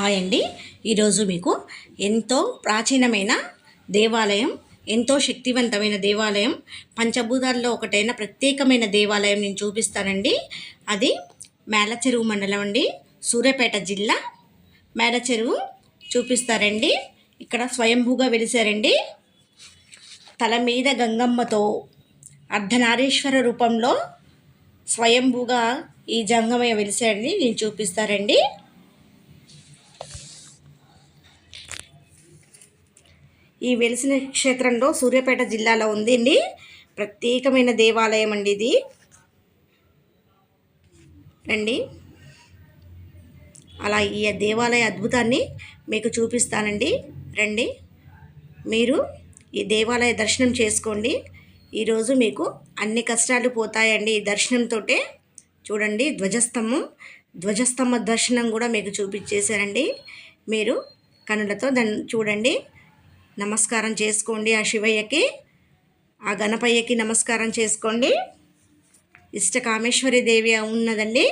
Hi అండి ఈరోజు మీకు ఎంతో ప్రాచీనమైన దేవాలయం ఎంతో శక్తివంతమైన దేవాలయం పంచభూతాల్లో ఒకటైన ప్రత్యేకమైన దేవాలయం నేను చూపిస్తానండి. అది మేలచెరువు మండలం అండి. సూర్యాపేట జిల్లా మేలచెరువు చూపిస్తారండి. ఇక్కడ స్వయంభూగా వెలిసారండి. తల మీద గంగమ్మతో అర్ధనారీశ్వర రూపంలో స్వయంభూగా ఈ జంగమయ్య వెలిసాడని నేను చూపిస్తారండి. ఈ వెలిసిన క్షేత్రంలో సూర్యాపేట జిల్లాలో ఉంది అండి ప్రత్యేకమైన దేవాలయం అండి ఇది. రండి. అలా ఈ దేవాలయ అద్భుతాన్ని మీకు చూపిస్తానండి. రండి. మీరు ఈ దేవాలయ దర్శనం చేసుకోండి. ఈరోజు మీకు అన్ని కష్టాలు పోతాయండి ఈ దర్శనంతో చూడండి ధ్వజస్తంభం. ధ్వజస్తంభ దర్శనం కూడా మీకు చూపించేశారండి. మీరు కనులతో దాన్ని చూడండి. నమస్కారం చేసుకోండి ఆ శివయ్యకి ఆ గణపయ్యకి నమస్కారం చేసుకోండి. ఇష్ట కామేశ్వరి దేవి ఉన్నదండి.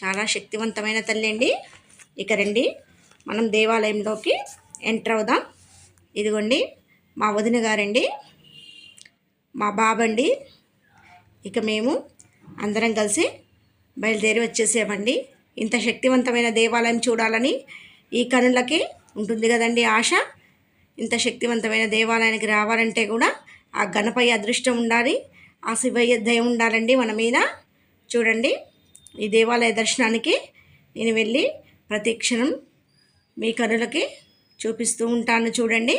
చాలా శక్తివంతమైన తల్లి అండి. ఇక రండి మనం దేవాలయంలోకి ఎంటర్ అవుదాం. ఇదిగోండి మా వదిన గారండి మా బాబండి. ఇక మేము అందరం కలిసి బయలుదేరి వచ్చేసామండి. ఇంత శక్తివంతమైన దేవాలయం చూడాలని ఈ కనులకి ఉంటుంది కదండి ఆశ. ఇంత శక్తివంతమైన దేవాలయానికి రావాలంటే కూడా ఆ గణపయ్య అదృష్టం ఉండాలి ఆ శివయ్య దయ ఉండాలండి మన మీద. చూడండి ఈ దేవాలయ దర్శనానికి నేను వెళ్ళి ప్రతి క్షణం మీ కనులకి చూపిస్తూ ఉంటాను చూడండి.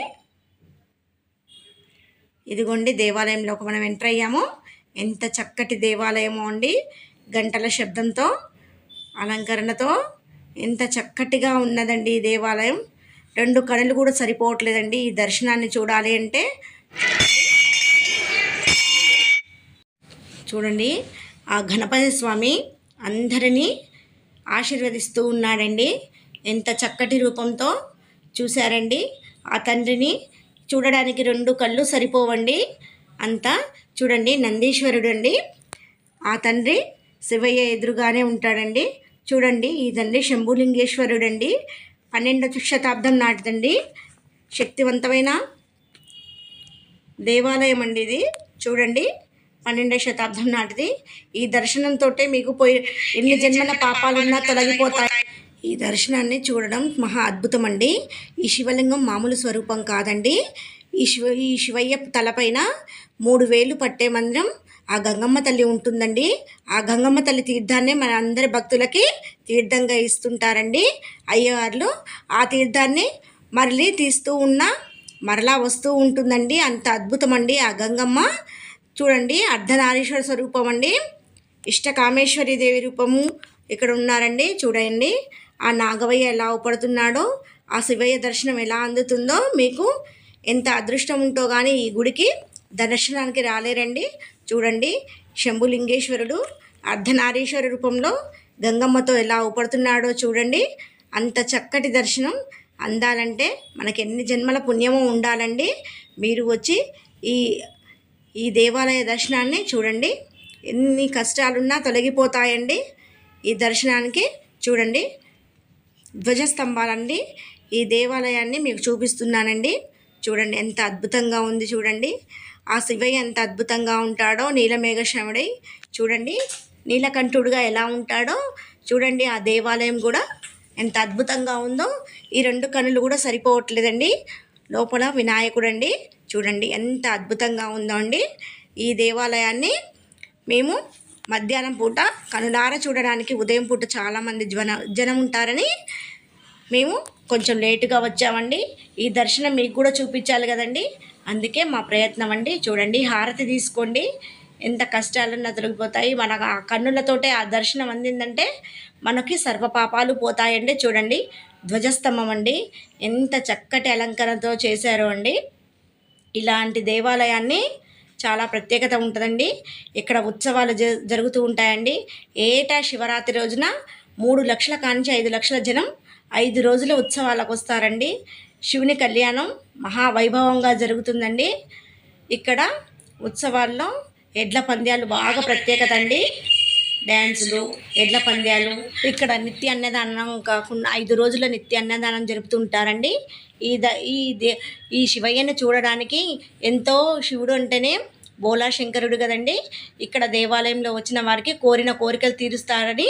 ఇదిగోండి దేవాలయంలోకి మనం ఎంటర్ అయ్యాము. ఎంత చక్కటి దేవాలయమో అండి. గంటల శబ్దంతో అలంకరణతో ఎంత చక్కటిగా ఉన్నదండి ఈ దేవాలయం. రెండు కనులు కూడా సరిపోవట్లేదండి. ఈ దర్శనాన్ని చూడాలి అంటే చూడండి. ఆ గణపతి స్వామి అందరినీ ఆశీర్వదిస్తూ ఉన్నాడండి. ఎంత చక్కటి రూపంతో చూశారండి. ఆ తండ్రిని చూడడానికి రెండు కళ్ళు సరిపోవండి. అంతా చూడండి నందీశ్వరుడు అండి ఆ తండ్రి శివయ్య ఎదురుగానే ఉంటాడండి. చూడండి ఈ తండ్రి శంభులింగేశ్వరుడు అండి పన్నెండవ శతాబ్దం నాటిదండి. శక్తివంతమైన దేవాలయం అండి ఇది. చూడండి పన్నెండవ శతాబ్దం నాటిది. ఈ దర్శనంతో మీకు పోయి ఎన్ని జన్మల పాపాలున్నా తొలగిపోతాయి. ఈ దర్శనాన్ని చూడడం మహా అద్భుతం అండి ఈ శివలింగం మామూలు స్వరూపం కాదండి. ఈ శివ ఈ శివయ్య తలపైన మూడు వేలు పట్టే మందిరం ఆ గంగమ్మ తల్లి ఉంటుందండి. ఆ గంగమ్మ తల్లి తీర్థాన్ని మన అందరి భక్తులకి తీర్థంగా ఇస్తుంటారండి. అయ్యవార్లు ఆ తీర్థాన్ని మరలి తీస్తూ ఉన్న మరలా వస్తూ ఉంటుందండి. అంత అద్భుతం అండి ఆ గంగమ్మ. చూడండి అర్ధనారీశ్వర స్వరూపం అండి ఇష్టకామేశ్వరి దేవి రూపము ఇక్కడ ఉన్నారండి. చూడండి ఆ నాగవయ్య ఎలా అవపడుతున్నాడో ఆ శివయ్య దర్శనం ఎలా అందుతుందో మీకు ఎంత అదృష్టం ఉంటో కానీ ఈ గుడికి దర్శనానికి రాలేరండి. చూడండి శంభులింగేశ్వరుడు అర్ధనారీశ్వర రూపంలో గంగమ్మతో ఎలా ఊపడుతున్నాడో చూడండి. అంత చక్కటి దర్శనం అందాలంటే మనకి ఎన్ని జన్మల పుణ్యమో ఉండాలండి. మీరు వచ్చి ఈ ఈ దేవాలయ దర్శనాన్ని చూడండి. ఎన్ని కష్టాలున్నా తొలగిపోతాయండి ఈ దర్శనానికి. చూడండి ధ్వజస్తంభాలండి. ఈ దేవాలయాన్ని మీకు చూపిస్తున్నానండి. చూడండి ఎంత అద్భుతంగా ఉంది చూడండి. ఆ శివయ్య ఎంత అద్భుతంగా ఉంటాడో నీలమేఘశ్రముడై చూడండి. నీలకంఠుడుగా ఎలా ఉంటాడో చూడండి. ఆ దేవాలయం కూడా ఎంత అద్భుతంగా ఉందో. ఈ రెండు కనులు కూడా సరిపోవట్లేదండి. లోపల వినాయకుడు అండి చూడండి ఎంత అద్భుతంగా ఉందో అండి. ఈ దేవాలయాన్ని మేము మధ్యాహ్నం పూట కనులార చూడడానికి ఉదయం పూట చాలామంది జన జనం ఉంటారని మేము కొంచెం లేటుగా వచ్చామండి. ఈ దర్శనం మీకు కూడా చూపించాలి కదండి. అందుకే మా ప్రయత్నం అండి. చూడండి హారతి తీసుకోండి. ఎంత కష్టాలన్నా తొలగిపోతాయి. మన ఆ కన్నులతోటే ఆ దర్శనం అందిందంటే మనకి సర్వపాపాలు పోతాయండి. చూడండి ధ్వజస్తంభం అండి. ఎంత చక్కటి అలంకరణతో చేశారో అండి. ఇలాంటి దేవాలయాన్ని చాలా ప్రత్యేకత ఉంటుందండి. ఇక్కడ ఉత్సవాలు జరుగుతూ ఉంటాయండి. ఏటా శివరాత్రి రోజున మూడు లక్షల కానించి ఐదు లక్షల జనం ఐదు రోజుల ఉత్సవాలకు వస్తారండి. శివుని కళ్యాణం మహావైభవంగా జరుగుతుందండి. ఇక్కడ ఉత్సవాల్లో ఎడ్ల పంద్యాలు బాగా ప్రత్యేకత అండి. డ్యాన్సులు ఎడ్ల పంద్యాలు ఇక్కడ నిత్య అన్నదానం కాకుండా ఐదు రోజుల నిత్య అన్నదానం జరుపుతుంటారండి ఈ ద ఈ దే ఈ శివయ్యని చూడడానికి ఎంతో శివుడు అంటేనే బోలా శంకరుడు కదండి. ఇక్కడ దేవాలయంలో వచ్చిన వారికి కోరిన కోరికలు తీరుస్తారని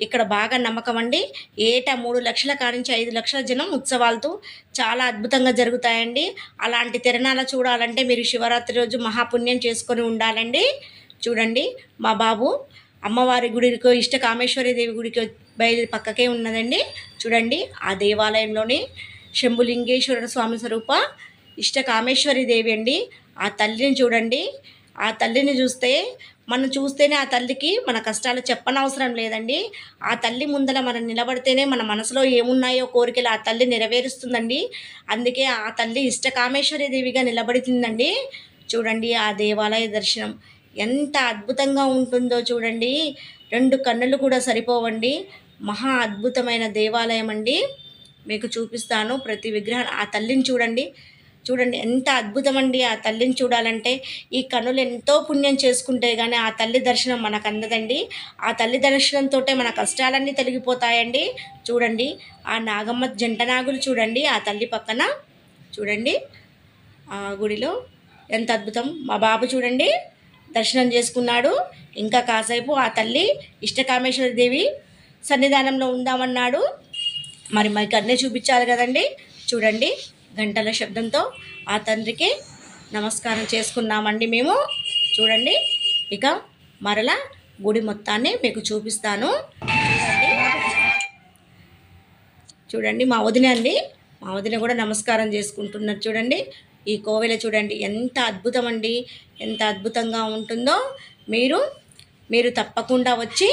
ఇక్కడ బాగా నమ్మకం అండి. ఏటా మూడు లక్షల కానించి ఐదు లక్షల జనం ఉత్సవాలతో చాలా అద్భుతంగా జరుగుతాయండి. అలాంటి తిరణాల చూడాలంటే మీరు శివరాత్రి రోజు మహాపుణ్యం చేసుకొని ఉండాలండి. చూడండి మా బాబు అమ్మవారి గుడికి ఇష్ట కామేశ్వరి దేవి గుడికి బయలు పక్కకే ఉన్నదండి. చూడండి ఆ దేవాలయంలోని శంభులింగేశ్వర స్వామి స్వరూప ఇష్ట కామేశ్వరి దేవి అండి. ఆ తల్లిని చూడండి. ఆ తల్లిని చూస్తే మనం చూస్తేనే ఆ తల్లికి మన కష్టాలు చెప్పనవసరం లేదండి. ఆ తల్లి ముందర మనం నిలబడితేనే మన మనసులో ఏమున్నాయో కోరికలు ఆ తల్లి నెరవేరుస్తుందండి. అందుకే ఆ తల్లి ఇష్టకామేశ్వరి దేవిగా నిలబడుతుందండి. చూడండి ఆ దేవాలయ దర్శనం. ఎంత అద్భుతంగా ఉంటుందో చూడండి. రెండు కన్నులు కూడా సరిపోవండి. మహా అద్భుతమైన దేవాలయం అండి మీకు చూపిస్తాను ప్రతి విగ్రహం. ఆ తల్లిని చూడండి. చూడండి ఎంత అద్భుతం అండి ఆ తల్లిని చూడాలంటే. ఈ కన్నులు ఎంతో పుణ్యం చేసుకుంటే కానీ ఆ తల్లి దర్శనం మనకు అందదండి. ఆ తల్లి దర్శనంతో మన కష్టాలన్నీ తొలగిపోతాయండి. చూడండి ఆ నాగమ్మ జంట నాగులు చూడండి ఆ తల్లి పక్కన చూడండి ఆ గుడిలో ఎంత అద్భుతం. మా బాబు చూడండి దర్శనం చేసుకున్నాడు. ఇంకా కాసేపు ఆ తల్లి ఇష్టకామేశ్వరి దేవి సన్నిధానంలో ఉందామన్నాడు. మరి మాకు అన్నీ చూపించాలి కదండి. చూడండి గంటల శబ్దంతో ఆ తండ్రికి నమస్కారం చేసుకున్నామండి మేము. చూడండి ఇక మరలా గుడి మొత్తాన్ని మీకు చూపిస్తాను. చూడండి మా వదిన అండి మా వదిన కూడా నమస్కారం చేసుకుంటున్నారు చూడండి. ఈ కోవెల చూడండి ఎంత అద్భుతం అండి ఎంత అద్భుతంగా ఉంటుందో. మీరు మీరు తప్పకుండా వచ్చి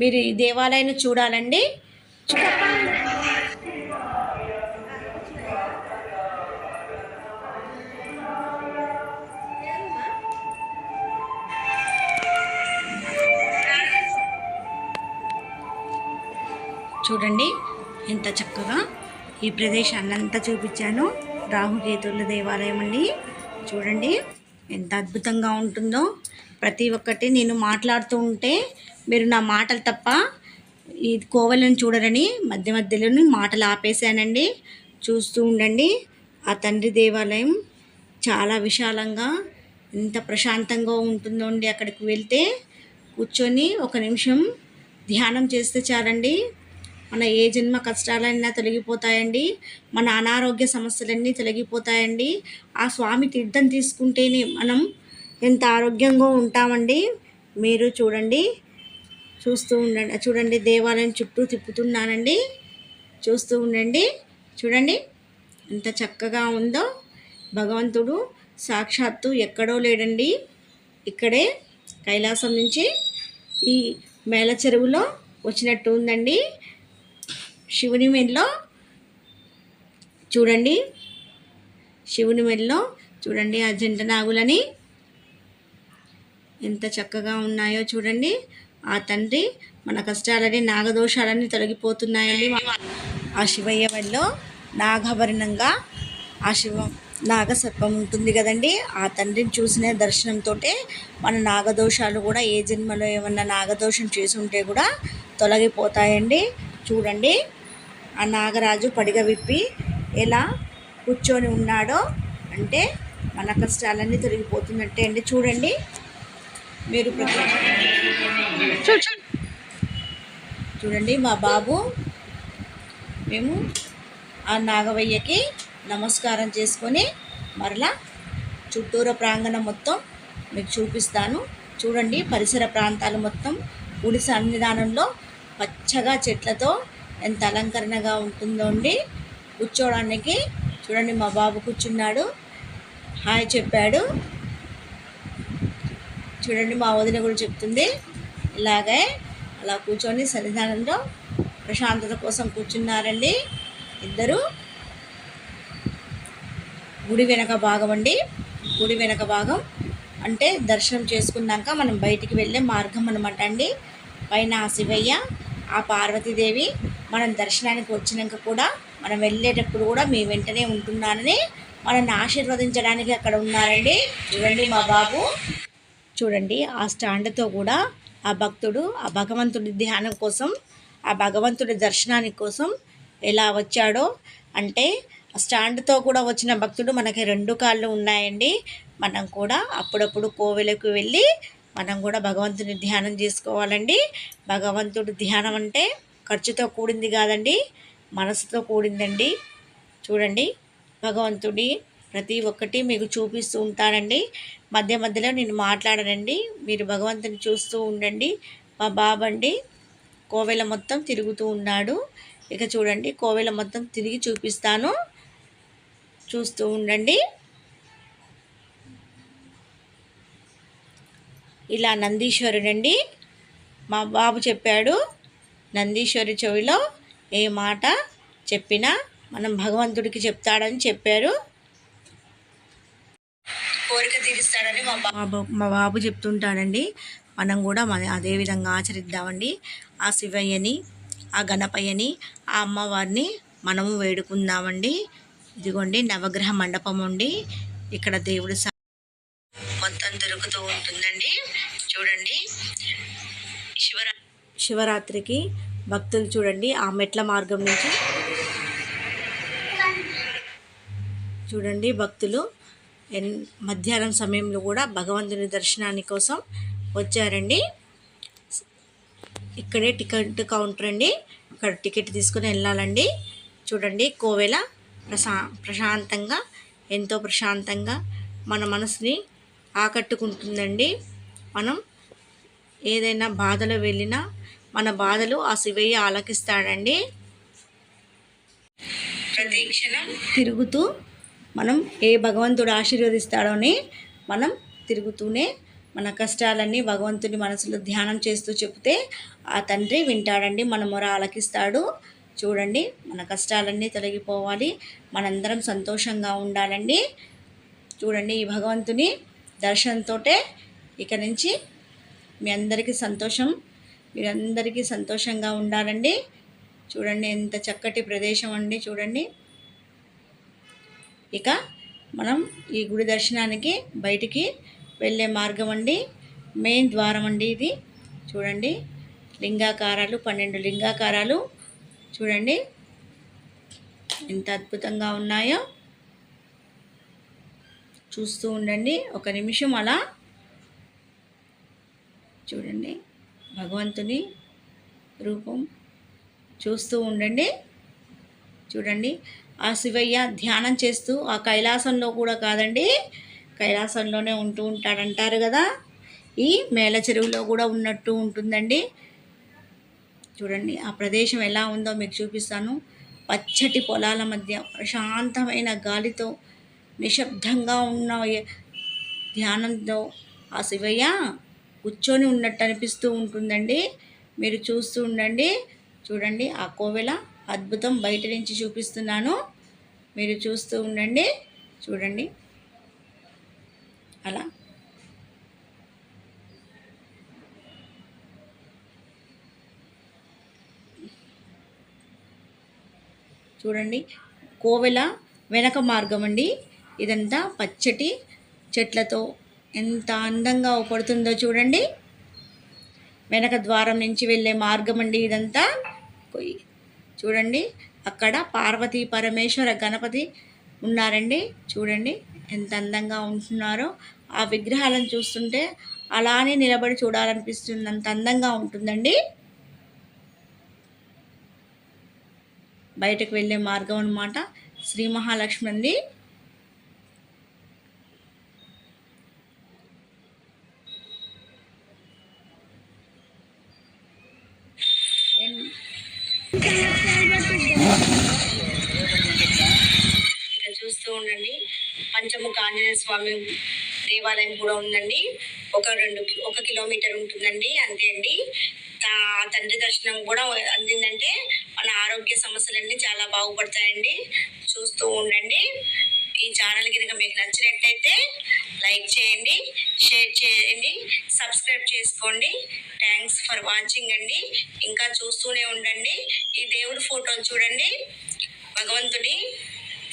మీరు ఈ దేవాలయాన్ని చూడాలండి. చూడండి ఎంత చక్కగా ఈ ప్రదేశాన్ని అంతా చూపించాను. రాహుకేతుల దేవాలయం అండి. చూడండి ఎంత అద్భుతంగా ఉంటుందో. ప్రతి ఒక్కటి నేను మాట్లాడుతూ ఉంటే మీరు నా మాటలు తప్ప ఈ కోవలను చూడరని మధ్య మధ్యలోని మాటలు ఆపేశానండి. చూస్తూ ఉండండి ఆ తండ్రి దేవాలయం చాలా విశాలంగా ఎంత ప్రశాంతంగా ఉంటుందో అండి అక్కడికి వెళ్తే. కూర్చొని ఒక నిమిషం ధ్యానం చేస్తే చాలండి. మన ఏ జన్మ కష్టాలైనా తొలగిపోతాయండి. మన అనారోగ్య సమస్యలన్నీ తొలగిపోతాయండి. ఆ స్వామి తీర్థం తీసుకుంటేనే మనం ఎంత ఆరోగ్యంగా ఉంటామండి. మీరు చూడండి. చూస్తూ ఉండండి. చూడండి దేవాలయం చుట్టూ తిప్పుతున్నానండి. చూస్తూ ఉండండి. చూడండి ఎంత చక్కగా ఉందో. భగవంతుడు సాక్షాత్తు ఎక్కడో లేడండి. ఇక్కడే కైలాసం నుంచి ఈ మేల చెరువులో వచ్చినట్టు ఉందండి. శివుని మెడలో చూడండి. శివుని మెడలో చూడండి ఆ జంట నాగులని. ఎంత చక్కగా ఉన్నాయో చూడండి. ఆ తండ్రి మన కష్టాలని నాగదోషాలన్నీ తొలగిపోతున్నాయని ఆ శివయ్య వడిలో నాగభరణంగా ఆ శివ నాగసర్పం ఉంటుంది కదండి. ఆ తండ్రిని చూసిన దర్శనంతో మన నాగదోషాలు కూడా ఏ జన్మలో ఏమన్నా నాగదోషం చేసి ఉంటే కూడా తొలగిపోతాయండి. చూడండి. ఆ నాగరాజు పడిగ విప్పి ఎలా కూర్చొని ఉన్నాడో అంటే మన కష్టాలన్నీ తొలగిపోతున్నట్టే అండి. చూడండి. మీరు చూడండి మా బాబు. మేము ఆ నాగవయ్యకి నమస్కారం చేసుకొని మరలా చుట్టూర ప్రాంగణం మొత్తం మీకు చూపిస్తాను. చూడండి పరిసర ప్రాంతాలు మొత్తం గుడి సన్నిధానంలో పచ్చగా చెట్లతో ఎంత అలంకరణగా ఉంటుందో అండి. కూర్చోవడానికి చూడండి మా బాబు కూర్చున్నాడు. హాయ్ చెప్పాడు. చూడండి మా వదిన కూడా చెప్తుంది. ఇలాగే అలా కూర్చొని సన్నిధానంలో ప్రశాంతత కోసం కూర్చున్నారండి ఇద్దరు. గుడి వెనక భాగం అండి. గుడి వెనక భాగం. అంటే దర్శనం చేసుకున్నాక మనం బయటికి వెళ్ళే మార్గం అనమాట అండి. పైన ఆ శివయ్య ఆ పార్వతీదేవి మనం దర్శనానికి వచ్చినాక కూడా మనం వెళ్ళేటప్పుడు కూడా మీ వెంటనే ఉంటున్నానని మనల్ని ఆశీర్వదించడానికి అక్కడ ఉన్నారండి. చూడండి మా బాబు. చూడండి ఆ స్టాండ్తో కూడా ఆ భక్తుడు ఆ భగవంతుడి ధ్యానం కోసం ఆ భగవంతుడి దర్శనానికి కోసం ఎలా వచ్చాడో అంటే స్టాండ్తో కూడా వచ్చిన భక్తుడు మనకి రెండు కాళ్ళు ఉన్నాయండి. మనం కూడా అప్పుడప్పుడు కోవెలకు వెళ్ళి మనం కూడా భగవంతుని ధ్యానం చేసుకోవాలండి. భగవంతుడు ధ్యానం అంటే ఖర్చుతో కూడింది కాదండి మనసుతో కూడిందండి. చూడండి భగవంతుడి ప్రతి ఒక్కటి మీకు చూపిస్తూ ఉంటానండి. మధ్య మధ్యలో నేను మాట్లాడనండి. మీరు భగవంతుని చూస్తూ ఉండండి. మా బాబండి కోవెల మొత్తం తిరుగుతూ ఉన్నాడు. ఇక చూడండి కోవెల మొత్తం తిరిగి చూపిస్తాను. చూస్తూ ఉండండి. ఇలా నందీశ్వరుడండి. మా బాబు చెప్పాడు నందీశ్వరి చెవిలో ఏ మాట చెప్పినా మనం భగవంతుడికి చెప్తాడని చెప్పారు. కోరిక తీరుస్తాడని మా బాబు మా బాబు చెప్తుంటాడండి. మనం కూడా మన అదే విధంగా ఆచరిద్దామండి. ఆ శివయ్యని ఆ గణపయ్యని ఆ అమ్మవారిని మనము వేడుకుందామండి. ఇదిగోండి నవగ్రహ మండపం ఉండి ఇక్కడ దేవుడు శివరాత్రికి భక్తులు చూడండి ఆ మెట్ల మార్గం నుంచి. చూడండి భక్తులు ఎన్ మధ్యాహ్నం సమయంలో కూడా భగవంతుని దర్శనాని కోసం వచ్చారండి. ఇక్కడే టికెట్ కౌంటర్ అండి. ఇక్కడ టికెట్ తీసుకుని వెళ్ళాలండి. చూడండి కోవెల ప్రశా ప్రశాంతంగా ఎంతో ప్రశాంతంగా మన మనసుని ఆకట్టుకుంటుందండి. మనం ఏదైనా బాధలో వెళ్ళినా మన బాధలు ఆ శివయ్య ఆలకిస్తాడండి. తిరుగుతూ మనం ఏ భగవంతుడు ఆశీర్వదిస్తాడోని మనం తిరుగుతూనే మన కష్టాలన్నీ భగవంతుని మనసులో ధ్యానం చేస్తూ చెప్తే ఆ తండ్రి వింటాడండి మన మొర ఆలకిస్తాడు. చూడండి మన కష్టాలన్నీ తొలగిపోవాలి మనందరం సంతోషంగా ఉండాలండి. చూడండి ఈ భగవంతుని దర్శనంతో ఇక నుంచి మీ అందరికీ సంతోషం. మీరందరికీ సంతోషంగా ఉండాలండి. చూడండి ఎంత చక్కటి ప్రదేశం అండి చూడండి. ఇక మనం ఈ గుడి దర్శనానికి బయటికి వెళ్ళే మార్గం అండి. మెయిన్ ద్వారం అండి ఇది. చూడండి. లింగాకారాలు పన్నెండు లింగాకారాలు. చూడండి. ఎంత అద్భుతంగా ఉన్నాయో. చూస్తూ ఉండండి. ఒక నిమిషం అలా. చూడండి. భగవంతుని రూపం చూస్తూ ఉండండి. చూడండి. ఆ శివయ్య ధ్యానం చేస్తూ ఆ కైలాసంలో కూడా కాదండి కైలాసంలోనే ఉంటూ ఉంటాడంటారు కదా. ఈ మేల చెరువులో కూడా ఉన్నట్టు ఉంటుందండి. చూడండి ఆ ప్రదేశం ఎలా ఉందో మీకు చూపిస్తాను. పచ్చటి పొలాల మధ్య ప్రశాంతమైన గాలితో నిశ్శబ్దంగా ఉన్న ధ్యానంతో ఆ శివయ్య కూర్చొని ఉన్నట్టు అనిపిస్తూ ఉంటుందండి. మీరు చూస్తూ ఉండండి. చూడండి ఆ కోవెల అద్భుతం బయట నుంచి చూపిస్తున్నాను. మీరు చూస్తూ ఉండండి. చూడండి. అలా. చూడండి కోవెల వెనక మార్గం అండి. ఇదంతా పచ్చటి చెట్లతో ఎంత అందంగా పడుతుందో చూడండి. వెనక ద్వారం నుంచి వెళ్ళే మార్గం అండి ఇదంతా. చూడండి. అక్కడ పార్వతీ పరమేశ్వర గణపతి ఉన్నారండి. చూడండి ఎంత అందంగా ఉంటున్నారో. ఆ విగ్రహాలను చూస్తుంటే అలానే నిలబడి చూడాలనిపిస్తుంది. అంత అందంగా ఉంటుందండి. బయటకు వెళ్ళే మార్గం అన్నమాట శ్రీ మహాలక్ష్మి అండి ఎన్- ఇక్కడ చూస్తూ ఉండండి పంచముఖ ఆంజనేయ స్వామి దేవాలయం కూడా ఉందండి. ఒక రెండు కి- ఒక కిలోమీటర్ ఉంటుందండి. అంతే అండి. తండ్రి దర్శనం కూడా అందిందంటే మన ఆరోగ్య సమస్యలన్నీ చాలా బాగుపడతాయండి. చూస్తూ ఉండండి. ఈ ఛానల్ కనుక మీకు నచ్చినట్టయితే లైక్ చేయండి షేర్ చేయండి సబ్స్క్రైబ్ చేసుకోండి. థ్యాంక్స్ ఫర్ వాచింగ్ అండి. ఇంకా చూస్తూనే ఉండండి. ఈ దేవుడి ఫోటోలు చూడండి. భగవంతుడి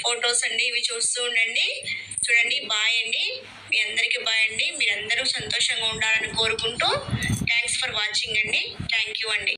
ఫొటోస్ అండి ఇవి చూస్తూ ఉండండి. చూడండి బాయ్ అండి. మీ అందరికీ బాయ్ అండి. మీరందరూ సంతోషంగా ఉండాలని కోరుకుంటూ థ్యాంక్స్ ఫర్ వాచింగ్ అండి. థ్యాంక్ యూ అండి.